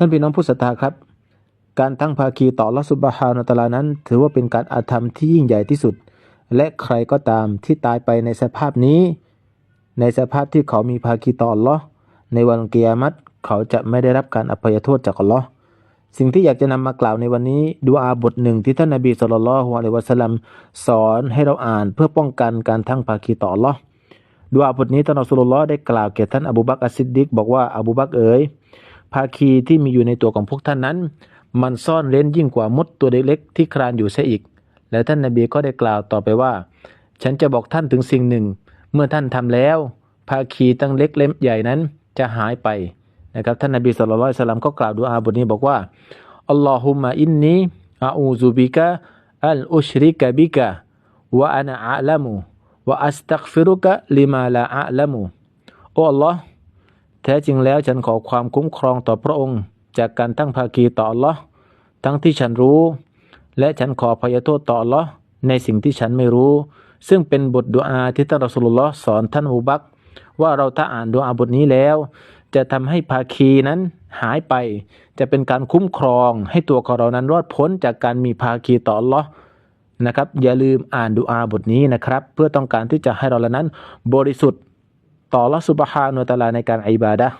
ท่านพี่น้องผู้ศรัทธาครับ การตั้งภาคีต่ออัลลอฮฺซุบฮานะฮูวะตลานั้น ถือว่าเป็นการอาธรรมที่ยิ่งใหญ่ที่สุด และใครก็ตามที่ตายไปในสภาพนี้ ในสภาพที่เขามีภาคีต่ออัลลอในวันกิยามัตเขาจะไม่ได้รับการอภัยโทษจากอัลลอฮ์สิ่งที่อยากจะนำมากล่าวในวันนี้ดูอาบทหนึ่งที่ท่านนบีสุลต่านละฮ์อะลัยวะสัลลัมสอนให้เราอ่านเพื่อป้องกันการทั้งภาคีต่ออัลลอฮ์ดูอาบทนี้ท่านอัสลลอฮ์ได้กล่าวแก่ท่านอบูบักอัสซิดดิกบอกว่าอบูบักเอ๋ย ภาคีที่มีอยู่ในตัวของพวกท่านนั้น มันซ่อนเร้นยิ่งกว่ามดตัวเล็กๆที่คลานอยู่เสียอีก และท่านนาบีก็ได้กล่าวต่อไปว่า ฉันจะบอกท่านถึงสิ่งหนึ่ง เมื่อท่านทำแล้ว ภาคีตั้งเล็กเล่มใหญ่นั้นจะหายไปนะครับท่านนาบีสุลต่านสลัมก็กล่าวดูอาบทนี้บอกว่าอัลลอฮุมะอินนีอาอูซุบิกะอัลอุชริกะบิกะวะอานะอาลามูวะอัสตักฟิรุกะลิมาลาอาลามูโอ้อัลลอฮ์ แท้จริงแล้วฉันขอความคุ้มครองต่อพระองค์ จากการตั้งภาคีต่ออัลลอฮ์ทั้งที่ฉันรู้ และฉันขอพยโทษต่ออัลลอฮ์ในสิ่งที่ฉันไม่รู้ ซึ่งเป็นบทดุอาที่ท่านรอสุลลอฮ์สอนท่านอูบัก ว่าเราถ้าอ่านดุอาบทนี้แล้ว จะทำให้ภาคีนั้นหายไป จะเป็นการคุ้มครองให้ตัวของเรานั้นรอดพ้นจากการมีภาคีต่ออัลลอฮ์นะครับอย่าลืมอ่านดุอาบทนี้นะครับ เพื่อต้องการที่จะให้เราละนั้นบริสุทธิ์ ต่ออัลลอฮ์ซุบฮานุวะตะอาลาในการอิบาดะห์